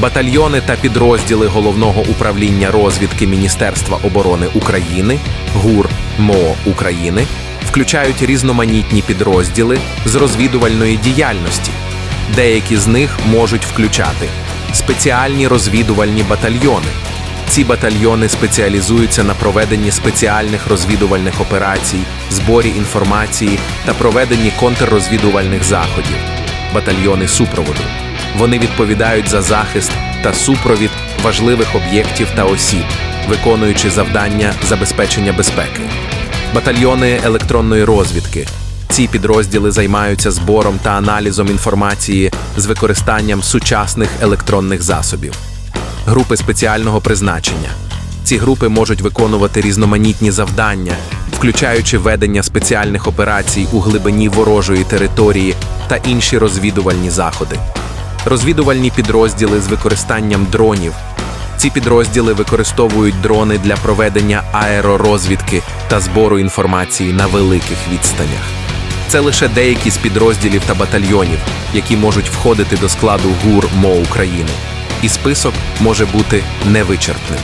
Батальйони та підрозділи Головного управління розвідки Міністерства оборони України ГУР МО України включають різноманітні підрозділи з розвідувальної діяльності. Деякі з них можуть включати спеціальні розвідувальні батальйони. Ці батальйони спеціалізуються на проведенні спеціальних розвідувальних операцій, зборі інформації та проведенні контррозвідувальних заходів. Батальйони супроводу. Вони відповідають за захист та супровід важливих об'єктів та осіб, виконуючи завдання забезпечення безпеки. Батальйони електронної розвідки. Ці підрозділи займаються збором та аналізом інформації з використанням сучасних електронних засобів. Групи спеціального призначення. Ці групи можуть виконувати різноманітні завдання, включаючи ведення спеціальних операцій у глибині ворожої території та інші розвідувальні заходи. Розвідувальні підрозділи з використанням дронів. Ці підрозділи використовують дрони для проведення аеророзвідки та збору інформації на великих відстанях. Це лише деякі з підрозділів та батальйонів, які можуть входити до складу ГУР МО України. І список може бути невичерпним.